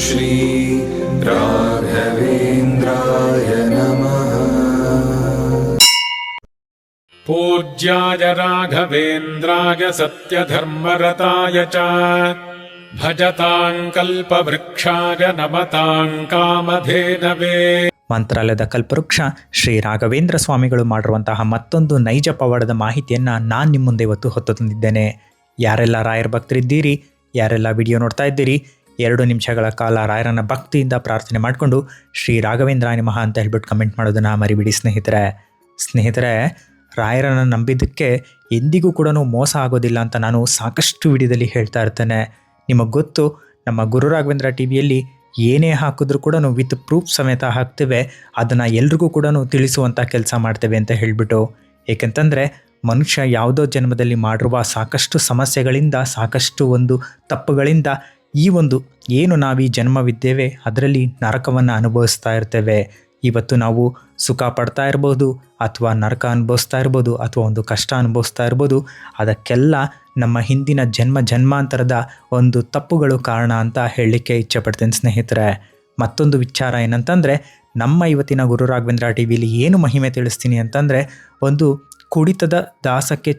श्री राघवेन्द्राय नमः पूज्याय राघवेन्द्राय सत्यधर्मरताय च भजताम् कल्पवृक्षाय नमताम् कामधेनवे ಮಂತ್ರಾಲಯದ ಕಲ್ಪವೃಕ್ಷ ಶ್ರೀ ರಾಘವೇಂದ್ರ ಸ್ವಾಮಿಗಳು ಮಾಡಿರುವಂತಹ ಮತ್ತೊಂದು ನೈಜ ಪವಾಡದ ಮಾಹಿತಿಯನ್ನು ನಾನು ನಿಮ್ಮ ಮುಂದೆ ಇವತ್ತು ಹೊತ್ತು ತಂದಿದ್ದೇನೆ ಯಾರೆಲ್ಲ ರಾಯರ ಭಕ್ತರಿದ್ದೀರಿ ಯಾರೆಲ್ಲ ವಿಡಿಯೋ ನೋಡ್ತಾ ಇದ್ದೀರಿ ಎರಡು ನಿಮಿಷಗಳ ಕಾಲ ರಾಯರನ್ನ ಭಕ್ತಿಯಿಂದ ಪ್ರಾರ್ಥನೆ ಮಾಡಿಕೊಂಡು ಶ್ರೀ ರಾಘವೇಂದ್ರ ನಿಮಃ ಅಂತ ಹೇಳ್ಬಿಟ್ಟು ಕಮೆಂಟ್ ಮಾಡೋದನ್ನು ಮರಿಬಿಡಿ ಸ್ನೇಹಿತರೆ. ಸ್ನೇಹಿತರೆ, ರಾಯರನ್ನು ನಂಬಿದ್ದಕ್ಕೆ ಎಂದಿಗೂ ಕೂಡ ಮೋಸ ಆಗೋದಿಲ್ಲ ಅಂತ ನಾನು ಸಾಕಷ್ಟು ವಿಡಿಯೋದಲ್ಲಿ ಹೇಳ್ತಾ ಇರ್ತೇನೆ. ನಿಮಗೆ ಗೊತ್ತು, ನಮ್ಮ ಗುರು ರಾಘವೇಂದ್ರ ಟಿ ವಿಯಲ್ಲಿ ಏನೇ ಹಾಕಿದ್ರೂ ಕೂಡ ವಿತ್ ಪ್ರೂಫ್ ಸಮೇತ ಹಾಕ್ತೇವೆ. ಅದನ್ನು ಎಲ್ರಿಗೂ ಕೂಡ ತಿಳಿಸುವಂಥ ಕೆಲಸ ಮಾಡ್ತೇವೆ ಅಂತ ಹೇಳಿಬಿಟ್ಟು. ಏಕೆಂತಂದರೆ, ಮನುಷ್ಯ ಯಾವುದೋ ಜನ್ಮದಲ್ಲಿ ಮಾಡಿರುವ ಸಾಕಷ್ಟು ಸಮಸ್ಯೆಗಳಿಂದ, ಸಾಕಷ್ಟು ಒಂದು ತಪ್ಪುಗಳಿಂದ ಈ ಒಂದು ಏನು ನಾವು ಜನ್ಮವಿದ್ದೇವೆ, ಅದರಲ್ಲಿ ನರಕವನ್ನು ಅನುಭವಿಸ್ತಾ ಇರ್ತೇವೆ. ಇವತ್ತು ನಾವು ಸುಖ ಪಡ್ತಾ ಇರ್ಬೋದು, ಅಥವಾ ನರಕ ಅನುಭವಿಸ್ತಾ ಇರ್ಬೋದು, ಅಥವಾ ಒಂದು ಕಷ್ಟ ಅನುಭವಿಸ್ತಾ ಇರ್ಬೋದು, ಅದಕ್ಕೆಲ್ಲ ನಮ್ಮ ಹಿಂದಿನ ಜನ್ಮ ಜನ್ಮಾಂತರದ ಒಂದು ತಪ್ಪುಗಳು ಕಾರಣ ಅಂತ ಹೇಳಲಿಕ್ಕೆ ಇಚ್ಛೆಪಡ್ತೇನೆ ಸ್ನೇಹಿತರೆ. ಮತ್ತೊಂದು ವಿಚಾರ ಏನಂತಂದರೆ, ನಮ್ಮ ಇವತ್ತಿನ ಗುರು ರಾಘವೇಂದ್ರ ಟಿ ವಿಲಿ ಏನು ಮಹಿಮೆ ತಿಳಿಸ್ತೀನಿ ಅಂತಂದರೆ, ಒಂದು ಕುಡಿತದ ದಾಸಕ್ಕೆ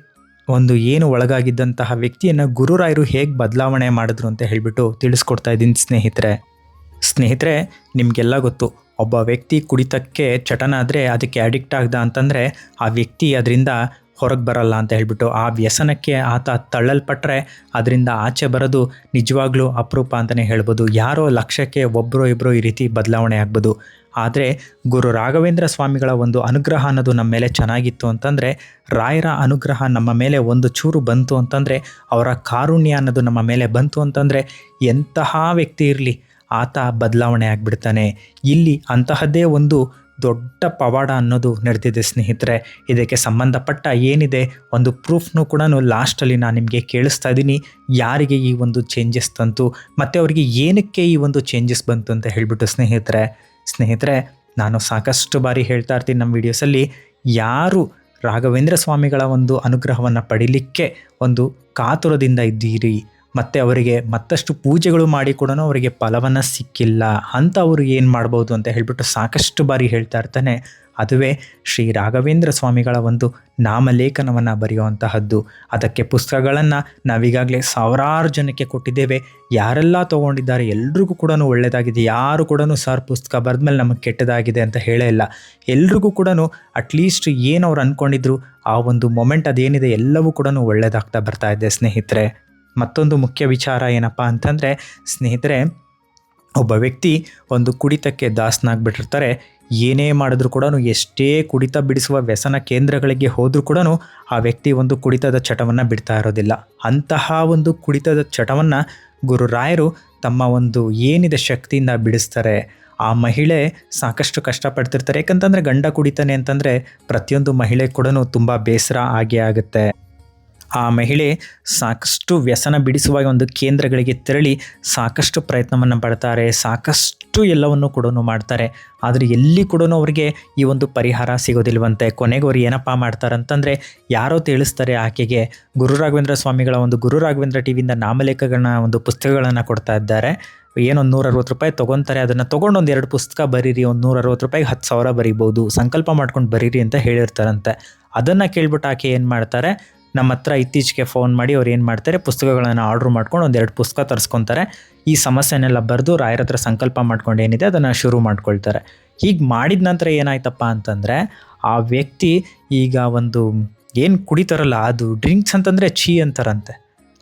ಒಂದು ಏನು ಒಳಗಾಗಿದ್ದಂತಹ ವ್ಯಕ್ತಿಯನ್ನು ಗುರುರಾಯರು ಹೇಗೆ ಬದಲಾವಣೆ ಮಾಡಿದ್ರು ಅಂತ ಹೇಳಿಬಿಟ್ಟು ತಿಳಿಸ್ಕೊಡ್ತಾ ಇದ್ದೀನಿ ಸ್ನೇಹಿತರೆ. ಸ್ನೇಹಿತರೆ, ನಿಮಗೆಲ್ಲ ಗೊತ್ತು, ಒಬ್ಬ ವ್ಯಕ್ತಿ ಕುಡಿತಕ್ಕೆ ಚಟನ ಆದರೆ ಅದಕ್ಕೆ ಅಡಿಕ್ಟ್ ಆಗ್ದ ಅಂತಂದರೆ ಆ ವ್ಯಕ್ತಿ ಅದರಿಂದ ಹೊರಗೆ ಬರಲ್ಲ ಅಂತ ಹೇಳ್ಬಿಟ್ಟು, ಆ ವ್ಯಸನಕ್ಕೆ ಆತ ತಳ್ಳಲ್ಪಟ್ಟರೆ ಅದರಿಂದ ಆಚೆ ಬರೋದು ನಿಜವಾಗ್ಲೂ ಅಪರೂಪ ಅಂತಲೇ ಹೇಳ್ಬೋದು. ಯಾರೋ ಲಕ್ಷಕ್ಕೆ ಒಬ್ಬರು ಇಬ್ಬರು ಈ ರೀತಿ ಬದಲಾವಣೆ ಆಗ್ಬೋದು. ಆದರೆ ಗುರು ರಾಘವೇಂದ್ರ ಸ್ವಾಮಿಗಳ ಒಂದು ಅನುಗ್ರಹ ಅನ್ನೋದು ನಮ್ಮ ಮೇಲೆ ಚೆನ್ನಾಗಿತ್ತು ಅಂತಂದರೆ ರಾಯರ ಅನುಗ್ರಹ ನಮ್ಮ ಮೇಲೆ ಒಂದು ಚೂರು ಬಂತು ಅಂತಂದರೆ ಅವರ ಕಾರುಣ್ಯ ಅನ್ನೋದು ನಮ್ಮ ಮೇಲೆ ಬಂತು ಅಂತಂದರೆ ಎಂತಹ ವ್ಯಕ್ತಿ ಇರಲಿ, ಆತ ಬದಲಾವಣೆ ಆಗಿಬಿಡ್ತಾನೆ. ಇಲ್ಲಿ ಅಂತಹದ್ದೇ ಒಂದು ದೊಡ್ಡ ಪವಾಡ ಅನ್ನೋದು ನಡೆದಿದೆ ಸ್ನೇಹಿತರೆ. ಇದಕ್ಕೆ ಸಂಬಂಧಪಟ್ಟ ಏನಿದೆ ಒಂದು ಪ್ರೂಫ್ನು ಕೂಡ ಲಾಸ್ಟಲ್ಲಿ ನಾನು ನಿಮಗೆ ಕೇಳಿಸ್ತಾ ಇದ್ದೀನಿ. ಯಾರಿಗೆ ಈ ಒಂದು ಚೇಂಜಸ್ ತಂತು, ಮತ್ತು ಅವರಿಗೆ ಏನಕ್ಕೆ ಈ ಒಂದು ಚೇಂಜಸ್ ಬಂತು ಅಂತ ಹೇಳಿಬಿಟ್ಟು ಸ್ನೇಹಿತರೆ ಸ್ನೇಹಿತರೆ, ನಾನು ಸಾಕಷ್ಟು ಬಾರಿ ಹೇಳ್ತಾ ಇರ್ತೀನಿ ನಮ್ಮ ವಿಡಿಯೋಸಲ್ಲಿ. ಯಾರು ರಾಘವೇಂದ್ರ ಸ್ವಾಮಿಗಳ ಒಂದು ಅನುಗ್ರಹವನ್ನು ಪಡಿಲಿಕ್ಕೆ ಒಂದು ಕಾತುರದಿಂದ ಇದ್ದೀರಿ? ಮತ್ತು ಅವರಿಗೆ ಮತ್ತಷ್ಟು ಪೂಜೆಗಳು ಮಾಡಿ ಕೂಡ ಅವರಿಗೆ ಫಲವನ್ನು ಸಿಕ್ಕಿಲ್ಲ. ಅಂತ ಅವರು ಏನು ಮಾಡ್ಬೋದು ಅಂತ ಹೇಳಿಬಿಟ್ಟು ಸಾಕಷ್ಟು ಬಾರಿ ಹೇಳ್ತಾ ಇರ್ತಾನೆ. ಅದುವೇ ಶ್ರೀ ರಾಘವೇಂದ್ರ ಸ್ವಾಮಿಗಳ ಒಂದು ನಾಮಲೇಖನವನ್ನು ಬರೆಯುವಂತಹದ್ದು. ಅದಕ್ಕೆ ಪುಸ್ತಕಗಳನ್ನು ನಾವೀಗಾಗಲೇ ಸಾವಿರಾರು ಜನಕ್ಕೆ ಕೊಟ್ಟಿದ್ದೇವೆ. ಯಾರೆಲ್ಲ ತೊಗೊಂಡಿದ್ದಾರೆ ಎಲ್ರಿಗೂ ಕೂಡ ಒಳ್ಳೆಯದಾಗಿದೆ ಯಾರು ಕೂಡ ಸರ್ ಪುಸ್ತಕ ಬರೆದ್ಮೇಲೆ ನಮಗೆ ಕೆಟ್ಟದಾಗಿದೆ ಅಂತ ಹೇಳೇ ಇಲ್ಲ. ಎಲ್ರಿಗೂ ಕೂಡ ಅಟ್ಲೀಸ್ಟ್ ಏನು ಅವ್ರು ಅಂದ್ಕೊಂಡಿದ್ರು ಆ ಒಂದು ಮೊಮೆಂಟ್ ಅದೇನಿದೆ ಎಲ್ಲವೂ ಕೂಡ ಒಳ್ಳೆಯದಾಗ್ತಾ ಬರ್ತಾ ಇದೆ ಸ್ನೇಹಿತರೆ. ಮತ್ತೊಂದು ಮುಖ್ಯ ವಿಚಾರ ಏನಪ್ಪ ಅಂತಂದರೆ, ಸ್ನೇಹಿತರೆ, ಒಬ್ಬ ವ್ಯಕ್ತಿ ಒಂದು ಕುಡಿತಕ್ಕೆ ದಾಸನಾಗ್ಬಿಟ್ಟಿರ್ತಾರೆ. ಏನೇ ಮಾಡಿದ್ರು ಕೂಡ ಎಷ್ಟೇ ಕುಡಿತ ಬಿಡಿಸುವ ವ್ಯಸನ ಕೇಂದ್ರಗಳಿಗೆ ಹೋದರೂ ಕೂಡ ಆ ವ್ಯಕ್ತಿ ಒಂದು ಕುಡಿತದ ಚಟವನ್ನು ಬಿಡ್ತಾ ಇರೋದಿಲ್ಲ. ಅಂತಹ ಒಂದು ಕುಡಿತದ ಚಟವನ್ನು ಗುರುರಾಯರು ತಮ್ಮ ಒಂದು ಏನಿದೆ ಶಕ್ತಿಯಿಂದ ಬಿಡಿಸ್ತಾರೆ, ಆ ಮಹಿಳೆ ಸಾಕಷ್ಟು ಕಷ್ಟಪಡ್ತಿರ್ತಾರೆ. ಯಾಕಂತಂದರೆ, ಗಂಡ ಕುಡಿತಾನೆ ಅಂತಂದರೆ, ಪ್ರತಿಯೊಂದು ಮಹಿಳೆ ಕೂಡ ತುಂಬ ಬೇಸರ ಆಗೇ ಆಗುತ್ತೆ. ಆ ಮಹಿಳೆ ಸಾಕಷ್ಟು ವ್ಯಸನ ಬಿಡಿಸುವ ಒಂದು ಕೇಂದ್ರಗಳಿಗೆ ತೆರಳಿ ಸಾಕಷ್ಟು ಪ್ರಯತ್ನವನ್ನು ಪಡ್ತಾರೆ, ಸಾಕಷ್ಟು ಎಲ್ಲವನ್ನು ಕೂಡ ಮಾಡ್ತಾರೆ. ಆದರೆ ಎಲ್ಲಿ ಕೂಡ ಅವರಿಗೆ ಈ ಒಂದು ಪರಿಹಾರ ಸಿಗೋದಿಲ್ವಂತೆ. ಕೊನೆಗೆ ಅವ್ರು ಏನಪ್ಪ ಮಾಡ್ತಾರೆ ಅಂತಂದರೆ ಯಾರೋ ತಿಳಿಸ್ತಾರೆ ಆಕೆಗೆ. ಗುರು ರಾಘವೇಂದ್ರ ಸ್ವಾಮಿಗಳ ಒಂದು ಗುರು ರಾಘವೇಂದ್ರ ಟಿ ವಿಯಿಂದ ನಾಮಲೇಖಗಳನ್ನ, ಒಂದು ಪುಸ್ತಕಗಳನ್ನು ಕೊಡ್ತಾ ಇದ್ದಾರೆ. ಏನೊಂದು ನೂರ ಅರವತ್ತು ರೂಪಾಯಿ ತೊಗೊತಾರೆ. ಅದನ್ನು ತೊಗೊಂಡು ಒಂದು ಎರಡು ಪುಸ್ತಕ ಬರೀರಿ, ಒಂದು ನೂರ ಅರವತ್ತು ರೂಪಾಯಿಗೆ ಹತ್ತು ಸಾವಿರ ಬರಿಬೋದು ಸಂಕಲ್ಪ ಮಾಡ್ಕೊಂಡು ಬರೀರಿ ಅಂತ ಹೇಳಿರ್ತಾರಂತೆ. ಅದನ್ನು ಕೇಳ್ಬಿಟ್ಟು ಆಕೆ ಏನು ಮಾಡ್ತಾರೆ? ನಮ್ಮ ಹತ್ರ ಇತ್ತೀಚೆಗೆ ಫೋನ್ ಮಾಡಿ ಅವ್ರು ಏನು ಮಾಡ್ತಾರೆ, ಪುಸ್ತಕಗಳನ್ನು ಆರ್ಡ್ರ್ ಮಾಡ್ಕೊಂಡು ಒಂದೆರಡು ಪುಸ್ತಕ ತರಿಸ್ಕೊತಾರೆ. ಈ ಸಮಸ್ಯೆನೆಲ್ಲ ಬರೆದು ರಾಯರ ಹತ್ರ ಸಂಕಲ್ಪ ಮಾಡ್ಕೊಂಡು ಏನಿದೆ ಅದನ್ನು ಶುರು ಮಾಡ್ಕೊಳ್ತಾರೆ. ಹೀಗೆ ಮಾಡಿದ ನಂತರ ಏನಾಯ್ತಪ್ಪ ಅಂತಂದರೆ, ಆ ವ್ಯಕ್ತಿ ಈಗ ಒಂದು ಏನು ಕುಡಿತಾರಲ್ಲ, ಅದು ಡ್ರಿಂಕ್ಸ್ ಅಂತಂದರೆ ಛೀ ಅಂತಾರಂತೆ.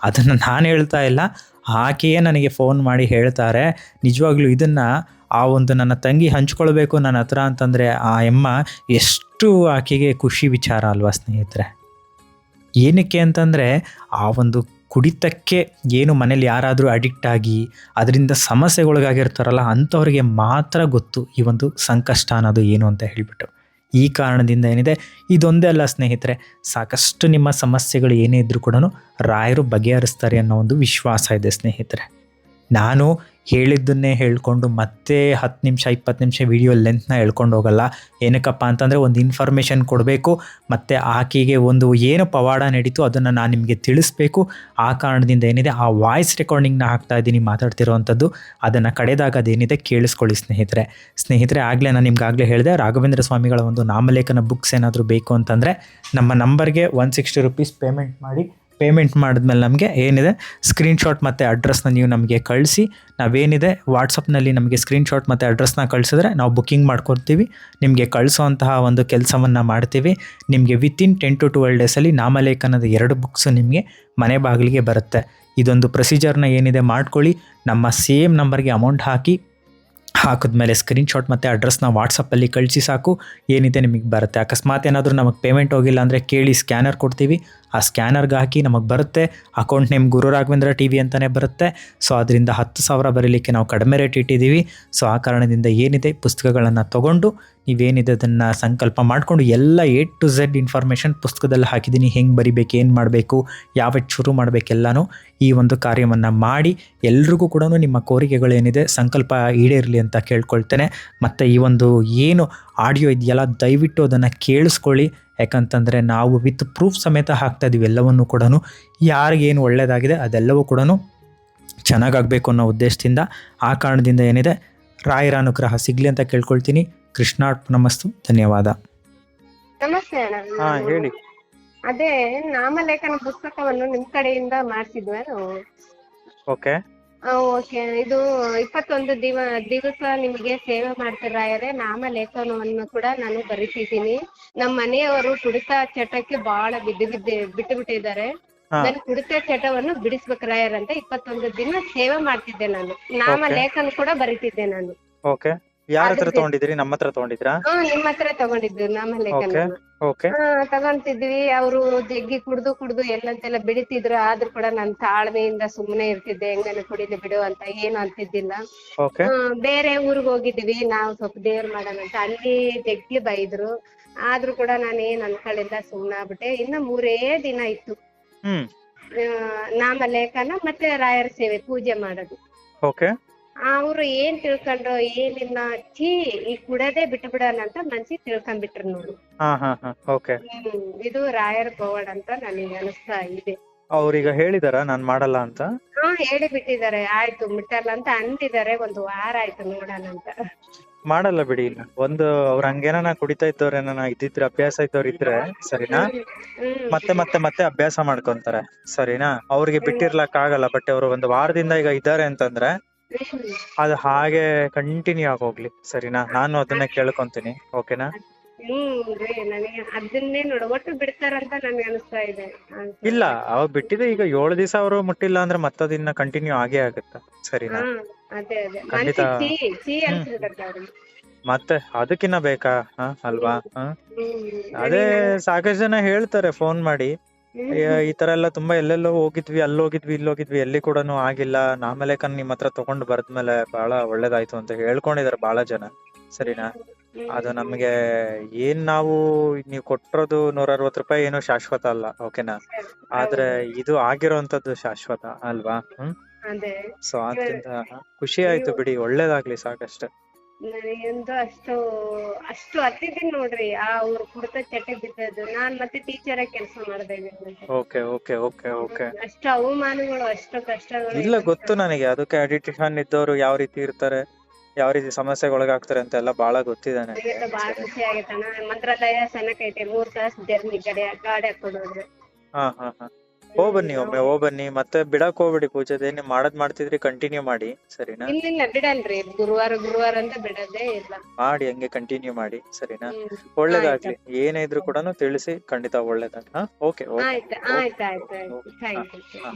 ಅದನ್ನು ನಾನು ಹೇಳ್ತಾ ಇಲ್ಲ, ಆಕೆಯೇ ನನಗೆ ಫೋನ್ ಮಾಡಿ ಹೇಳ್ತಾರೆ, ನಿಜವಾಗ್ಲೂ ಇದನ್ನು ಆ ಒಂದು ನನ್ನ ತಂಗಿ ಹಂಚ್ಕೊಳ್ಬೇಕು ನನ್ನ ಹತ್ರ ಅಂತಂದರೆ, ಆ ಎಮ್ಮ ಎಷ್ಟು ಆಕೆಗೆ ಖುಷಿ ವಿಚಾರ ಅಲ್ವಾ ಸ್ನೇಹಿತರೆ. ಏನಕ್ಕೆ ಅಂತಂದರೆ ಆ ಒಂದು ಕುಡಿತಕ್ಕೆ ಏನು ಮನೇಲಿ ಯಾರಾದರೂ ಅಡಿಕ್ಟ್ ಆಗಿ ಅದರಿಂದ ಸಮಸ್ಯೆಗೊಳಗಾಗಿರ್ತಾರಲ್ಲ ಅಂಥವ್ರಿಗೆ ಮಾತ್ರ ಗೊತ್ತು ಈ ಒಂದು ಸಂಕಷ್ಟ ಅನ್ನೋದು ಏನು ಅಂತ ಹೇಳಿಬಿಟ್ಟು. ಈ ಕಾರಣದಿಂದ ಏನಿದೆ? ಇದೊಂದೇ ಅಲ್ಲ ಸ್ನೇಹಿತರೆ, ಸಾಕಷ್ಟು ನಿಮ್ಮ ಸಮಸ್ಯೆಗಳು ಏನೇ ಇದ್ದರೂ ಕೂಡ ರಾಯರು ಬಗೆಹರಿಸ್ತಾರೆ ಅನ್ನೋ ಒಂದು ವಿಶ್ವಾಸ ಇದೆ ಸ್ನೇಹಿತರೆ. ನಾನು ಹೇಳಿದ್ದನ್ನೇ ಹೇಳ್ಕೊಂಡು ಮತ್ತೆ ಹತ್ತು ನಿಮಿಷ, ಇಪ್ಪತ್ತು ನಿಮಿಷ ವೀಡಿಯೋ ಲೆಂತ್ನ ಹೇಳ್ಕೊಂಡು ಹೋಗಲ್ಲ. ಏನಕ್ಕಪ್ಪ ಅಂತಂದರೆ ಒಂದು ಇನ್ಫಾರ್ಮೇಷನ್ ಕೊಡಬೇಕು, ಮತ್ತು ಆಕೆಗೆ ಒಂದು ಏನು ಪವಾಡ ನಡೀತು ಅದನ್ನು ನಾನು ನಿಮಗೆ ತಿಳಿಸ್ಬೇಕು. ಆ ಕಾರಣದಿಂದ ಏನಿದೆ, ಆ ವಾಯ್ಸ್ ರೆಕಾರ್ಡಿಂಗ್ನ ಹಾಕ್ತಾ ಇದ್ದೀನಿ ಮಾತಾಡ್ತಿರೋವಂಥದ್ದು ಅದನ್ನು ಕಡೆದಾಗ ಅದೇನಿದೆ, ಕೇಳಿಸ್ಕೊಳ್ಳಿ ಸ್ನೇಹಿತರೆ. ಸ್ನೇಹಿತರೆ, ಆಗಲೇ ನಾನು ನಿಮ್ಗಾಗಲೇ ಹೇಳಿದೆ, ರಾಘವೇಂದ್ರ ಸ್ವಾಮಿಗಳ ಒಂದು ನಾಮಲೇಖನ ಬುಕ್ಸ್ ಏನಾದರೂ ಬೇಕು ಅಂತಂದರೆ ನಮ್ಮ ನಂಬರ್ಗೆ ಒನ್ ಸಿಕ್ಸ್ಟಿ ರುಪೀಸ್ ಪೇಮೆಂಟ್ ಮಾಡಿ ಪೇಮೆಂಟ್ ಮಾಡಿದ್ಮೇಲೆ ನಮಗೆ ಏನಿದೆ? ಸ್ಕ್ರೀನ್ಶಾಟ್ ಮತ್ತು ಅಡ್ರೆಸ್ನ ನೀವು ನಮಗೆ ಕಳಿಸಿ. ನಾವೇನಿದೆ? ವಾಟ್ಸಪ್ನಲ್ಲಿ ನಮಗೆ ಸ್ಕ್ರೀನ್ಶಾಟ್ ಮತ್ತು ಅಡ್ರೆಸ್ನ ಕಳಿಸಿದ್ರೆ ನಾವು ಬುಕ್ಕಿಂಗ್ ಮಾಡ್ಕೊಡ್ತೀವಿ. ನಿಮಗೆ ಕಳಿಸುವಂತಹ ಒಂದು ಕೆಲಸವನ್ನು ಮಾಡ್ತೀವಿ. ನಿಮಗೆ ವಿತಿನ್ ಟೆನ್ ಟು ಟ್ವೆಲ್ ಡೇಸಲ್ಲಿ ನಾಮಲೇಖನದ ಎರಡು ಬುಕ್ಸು ನಿಮಗೆ ಮನೆ ಬಾಗಿಲಿಗೆ ಬರುತ್ತೆ. ಇದೊಂದು ಪ್ರೊಸೀಜರ್ನ ಏನಿದೆ ಮಾಡ್ಕೊಳ್ಳಿ. ನಮ್ಮ ಸೇಮ್ ನಂಬರ್ಗೆ ಅಮೌಂಟ್ ಹಾಕಿ, ಹಾಕಿದ್ಮೇಲೆ ಸ್ಕ್ರೀನ್ಶಾಟ್ ಮತ್ತು ಅಡ್ರೆಸ್ನ ವಾಟ್ಸಪ್ಪಲ್ಲಿ ಕಳಿಸಿ ಸಾಕು. ಏನಿದೆ ನಿಮಗೆ ಬರುತ್ತೆ. ಅಕಸ್ಮಾತ್ ಏನಾದರೂ ನಮಗೆ ಪೇಮೆಂಟ್ ಹೋಗಿಲ್ಲ ಅಂದರೆ ಕೇಳಿ ಸ್ಕ್ಯಾನರ್ ಕೊಡ್ತೀವಿ. ಆ ಸ್ಕ್ಯಾನರ್ಗೆ ಹಾಕಿ ನಮಗೆ ಬರುತ್ತೆ. Account name Guru Raghavendra T V ಅಂತಲೇ ಬರುತ್ತೆ. ಸೊ ಅದರಿಂದ ಹತ್ತು ಸಾವಿರ ಬರೀಲಿಕ್ಕೆ ನಾವು ಕಡಿಮೆ ರೇಟ್ ಇಟ್ಟಿದ್ದೀವಿ. ಸೊ ಆ ಕಾರಣದಿಂದ ಏನಿದೆ? ಪುಸ್ತಕಗಳನ್ನು ತೊಗೊಂಡು ನೀವೇನಿದೆ ಅದನ್ನು ಸಂಕಲ್ಪ ಮಾಡಿಕೊಂಡು ಎಲ್ಲ ಎ ಟು ಝೆಡ್ ಇನ್ಫಾರ್ಮೇಷನ್ ಪುಸ್ತಕದಲ್ಲಿ ಹಾಕಿದ್ದೀನಿ. ಹೆಂಗೆ ಬರಿಬೇಕು, ಏನು ಮಾಡಬೇಕು ಯಾವತ್ತು ಶುರು ಮಾಡಬೇಕೆಲ್ಲನೂ ಈ ಒಂದು ಕಾರ್ಯವನ್ನು ಮಾಡಿ ಎಲ್ರಿಗೂ ಕೂಡ ನಿಮ್ಮ ಕೋರಿಕೆಗಳೇನಿದೆ ಸಂಕಲ್ಪ ಈಡೇರಲಿ ಅಂತ ಕೇಳ್ಕೊಳ್ತೇನೆ. ಮತ್ತು ಈ ಒಂದು ಏನು ಆಡಿಯೋ ಇದೆಯಲ್ಲ, ದಯವಿಟ್ಟು ಅದನ್ನು ಕೇಳಿಸ್ಕೊಳ್ಳಿ. ಯಾಕಂತಂದರೆ ನಾವು ವಿತ್ ಪ್ರೂಫ್ ಸಮೇತ ಹಾಕ್ತಾ ಇದ್ದೀವಿ ಎಲ್ಲವನ್ನು ಕೂಡ ಯಾರಿಗೇನು ಒಳ್ಳೆಯದಾಗಿದೆ ಅದೆಲ್ಲವೂ ಕೂಡ ಚೆನ್ನಾಗಾಗಬೇಕು ಅನ್ನೋ ಉದ್ದೇಶದಿಂದ ಆ ಕಾರಣದಿಂದ ಏನಿದೆ ರಾಯರ ಅನುಗ್ರಹ ಸಿಗಲಿ ಅಂತ ಕೇಳ್ಕೊಳ್ತೀನಿ. ಕೃಷ್ಣಾರ್ಪಣಮಸ್ತು ಧನ್ಯವಾದ. ನಮಸ್ತೆ ಹೇಳಿ. ಅದೇ ನಾಮಲೇಖನ ಪುಸ್ತಕವನ್ನು ನಿಮ್ ಕಡೆಯಿಂದ ಮಾಡಿಸಿದ್ವಿ ಓಕೆ. ಆ, ಓಕೆ ಇದು ಇಪ್ಪತ್ತೊಂದು ದಿವ ದಿವಸ ನಿಮಗೆ ಸೇವೆ ಮಾಡ್ತಿರಾಯರೆ ನಾಮಲೇಖನವನ್ನು ಕೂಡ ನಾನು ಬರಿತಿದ್ದೀನಿ. ನಮ್ಮ ಮನೆಯವರು ಕುಡಿತ ಚಟಕ್ಕೆ ಬಹಳ ಬಿದ್ದು ಬಿದ್ದು ಬಿಟ್ಟು ಬಿಟ್ಟಿದ್ದಾರೆ. ನಾನು ಕುಡಿತ ಚಟವನ್ನು ಬಿಡಿಸ್ಬೇಕ್ರಾಯರ್ ಅಂತ ಇಪ್ಪತ್ತೊಂದು ದಿನ ಸೇವೆ ಮಾಡ್ತಿದ್ದೆ ನಾನು. ನಾಮಲೇಖನ ಕೂಡ ಬರಿತಿದ್ದೆ ನಾನು. ಓಕೆ ಯಾರ ಹತ್ರ ಅದ್ರದ್ದು- ತಗೊಂಡಿದ್ರಿ ನಮ್ಮ ಹತ್ರ ತಗೊಂಡಿದ್ರಾ ಹಾ ನಿಮ್ಮ ಹತ್ರ ತಗೊಂಡಿದ್ದು ನಾಮಲೇಖನ ಓಕೆ ಹಾ ತಗೊಂತಿದ್ವಿ. ಅವರು ಜಗ್ಗಿ ಕುಡ್ದು ಕುಡ್ದು ಎಲ್ಲಂತೆಲ್ಲ ಬಿಡಿತಿದ್ರು. ಆದ್ರೂ ಕೂಡ ನಾನ್ ತಾಳ್ಮೆಯಿಂದ ಸುಮ್ಮನೆ ಇರ್ತಿದ್ದೆ. ಹೆಂಗನ ಕುಡಿಲಿ ಬಿಡು ಅಂತ ಏನು ಅಂತಿದ್ದಿಲ್ಲ. ಓಕೆ ಬೇರೆ ಊರಿಗೆ ಹೋಗಿದ್ವಿ. ನಾವು ಸ್ವಲ್ಪ ದೇವ್ರ ಮಾಡೋಣ ಅಂತ. ಅಲ್ಲಿ ಜಗ್ಗಿ ಬೈದ್ರು. ಆದ್ರೂ ಕೂಡ ನಾನು ಏನ್ ಅನ್ಕೊಳ್ಳಿಲ್ಲ ಸುಮ್ನಾಗ್ಬಿಟ್ಟೆ ಇನ್ನ ಮೂರೇ ದಿನ ಇತ್ತು. ಹ್ಮ್. ಆ, ನಾಮಲೇಖನ ಮತ್ತೆ ರಾಯರ ಸೇವೆ ಪೂಜೆ ಮಾಡೋದು. ಓಕೆ ಅವ್ರು ಏನ್ ತಿಳ್ಕೊಂಡ್ರು ಏನಿಲ್ಲ ಛೀ ಈ ಕುಡದೇ ಬಿಟ್ಟು ಬಿಡೋಣ ಅಂತ ಮನ್ಸಿ ತಿಳ್ಕೊಂಡ್ಬಿಟ್ರು ನೋಡು. ಹಾ ಹಾ ಹಾ ಓಕೆ. ಹ್ಮ್ ಇದು ರಾಯರ್ ಪವಾಡ ಅಂತ ನನಗೆ ಅನಿಸ್ತಾ ಇದೆ. ಅವ್ರೀಗ ಹೇಳಿದಾರ ನಾನ್ ಮಾಡಲ್ಲ ಅಂತ? ಹಾ ಹೇಳಿ ಬಿಟ್ಟಿದ್ದಾರೆ ಆಯ್ತು ಬಿಟ್ಟಲ್ಲ ಅಂತ ಅಂದಿದ್ದಾರೆ ಒಂದು ವಾರ ಆಯ್ತು ನೋಡೋಣ ಅಂತ. ಮಾಡಲ್ಲ ಬಿಡಿ ಇಲ್ಲ. ಒಂದು ಅವ್ರ ಹಂಗೇನ ಕುಡಿತಾ ಇದ್ದವ್ರ ಏನಾನ ಇದ್ದಿದ್ರೆ ಅಭ್ಯಾಸ ಇದ್ದವ್ರ ಇದ್ರೆ ಸರಿನಾ? ಹ್ಮ್. ಮತ್ತೆ ಮತ್ತೆ ಮತ್ತೆ ಅಭ್ಯಾಸ ಮಾಡ್ಕೊಂತಾರೆ ಸರಿನಾ? ಅವ್ರಿಗೆ ಬಿಟ್ಟಿರ್ಲಕ್ ಆಗಲ್ಲ ಬಟ್ ಅವ್ರು ಒಂದು ವಾರದಿಂದ ಈಗ ಇದ್ದಾರೆ ಅಂತಂದ್ರೆ. ಅದು ಹಾಗೆ ಕಂಟಿನ್ಯೂ ಆಗೋಗ್ಲಿ ಸರಿನಾ? ನಾನು ಅದನ್ನ ಕೇಳ್ಕೊಂತೀನಿ ಓಕೆನಾ? ಹ್ಮ್ ರೀ ನನಗೆ ಅದನ್ನೇ ನೋಡು ಒಟ್ಟು ಬಿಡ್ತಾರಂತ ನನ್ಗೆ ಅನಿಸ್ತಾ ಇದೆ. ಇಲ್ಲ ಅವ್ ಬಿಟ್ಟಿದೆ ಈಗ ಏಳು ದಿವಸ ಅವರು ಮುಟ್ಟಿಲ್ಲ ಅಂದ್ರೆ ಮತ್ತದಿನ್ನ ಕಂಟಿನ್ಯೂ ಆಗೇ ಆಗುತ್ತ? ಸರಿನಾ? ಹಾ ಅದೇ ಅದೇ. ಖಂಡಿತ. ಮನ್ಸಿಗೆ ಅವ್ರಿಗೆ. ಮತ್ತೆ ಅದಕ್ಕಿನ್ನ ಬೇಕಾ? ಹ ಅಲ್ವಾ? ಹ? ಹ್ಮ್ ಅದೇ ಸಾಕಷ್ಟು ಜನ ಹೇಳ್ತಾರೆ ಫೋನ್ ಮಾಡಿ. ಹ್ಮ್. "ಅಯ್ಯ, ಈ ತರ ಎಲ್ಲ ತುಂಬಾ ಎಲ್ಲೆಲ್ಲೋ ಹೋಗಿದ್ವಿ ಅಲ್ಲಿ ಹೋಗಿದ್ವಿ ಇಲ್ಲಿ ಹೋಗಿದ್ವಿ ಎಲ್ಲಿ ಕೂಡ ಆಗಿಲ್ಲ. ನಾಮೇಲೆ ಕಣ್ ನಿಮ್ ಹತ್ರ ತಗೊಂಡ್ ಬರ್ದ್ಮೇಲೆ ಬಹಳ ಒಳ್ಳೇದಾಯ್ತು ಅಂತ ಹೇಳ್ಕೊಂಡಿದಾರೆ ಬಹಳ ಜನ. ಸರಿನಾ? ಅದು ನಮ್ಗೆ ಏನ್ ನಾವು ನೀವು ಕೊಟ್ಟಿರೋದು ನೂರ ಅರವತ್ ರೂಪಾಯಿ ಏನು ಶಾಶ್ವತ ಅಲ್ಲ ಓಕೆನಾ? ಆದ್ರೆ ಇದು ಆಗಿರೋಂತದ್ದು ಶಾಶ್ವತ ಅಲ್ವಾ? ಹ್ಮ್? ಸೊ ಆದ್ರಿಂದ ಖುಷಿ ಆಯ್ತು ಬಿಡಿ ಒಳ್ಳೇದಾಗ್ಲಿ ಸಾಕಷ್ಟು. ನನಗಂತೂ ಅಷ್ಟು ಅಷ್ಟು ಹತ್ತಿದ್ದೀನಿ ನೋಡ್ರಿ ಆ ಅವ್ರ ಕುಡ್ತ ಚಟ್ಟೆ ಬಿದ್ದದ್ದು. ನಾನ್ ಮತ್ತೆ ಟೀಚರ್ ಆಗಿ ಕೆಲಸ ಮಾಡ್ತಾ ಇದ್ದೀನಿ ಓಕೆ ಓಕೆ ಓಕೆ ಓಕೆ. ಅಷ್ಟು ಅವಮಾನಗಳು ಅಷ್ಟು ಕಷ್ಟಗಳು ಇಲ್ಲ ಗೊತ್ತು ನನಗೆ. ಅದಕ್ಕೆ ಅಡಿಕ್ಷನ್ ಇದ್ದವರು ಯಾವ ರೀತಿ ಇರ್ತಾರೆ ಯಾವ ರೀತಿ ಸಮಸ್ಯೆಗೆ ಒಳಗಾಗ್ತಾರೆ ಅಂತ ಎಲ್ಲ ಬಹಳ ಗೊತ್ತಿದೆ ನನಗೆ ಬಾಳ ಖುಷಿ ಆಗೈತೆ ಮಂತ್ರಾಲಯ ಸಣ್ಣಕೈತೆ ಮೂರ್ ತಾಸ್ ಜರ್ನಿ ಕಡೆ ಗಾಡಿ ಹಾಕೊಂಡು ಹೋದ್ರೆ. ಹಾ ಹಾ ಹಾ. ಹೋಗ್ ಬನ್ನಿ ಒಮ್ಮೆ ಬನ್ನಿ. ಮತ್ತೆ ಬಿಡಕ್ ಹೋಗ್ಬೇಡಿ ಪೂಜೆ ಏನ್ ನೀವ್ ಮಾಡದ್ ಮಾಡ್ತಿದ್ರಿ ಕಂಟಿನ್ಯೂ ಮಾಡಿ ಸರಿನಾ? ಇಲ್ಲಿಲ್ಲ ಬಿಡಲ್ರಿ. ಗುರುವಾರ ಗುರುವಾರ ಅಂತ ಬಿಡೋದೇ ಇಲ್ಲ. ಮಾಡಿ ಹಂಗೆ ಕಂಟಿನ್ಯೂ ಮಾಡಿ ಸರಿನಾ. ಒಳ್ಳೇದಾಗ್ಲಿ. ಏನೇ ಇದ್ರು ಕೂಡ ತಿಳಿಸಿ ಖಂಡಿತ ಒಳ್ಳೇದಾಗ್ಲಿ ಹಾ? ಓಕೆ ಓಕೆ ಆಯ್ತು ಆಯ್ತು ಆಯ್ತು. ಥ್ಯಾಂಕ್ ಯು ಹಾ.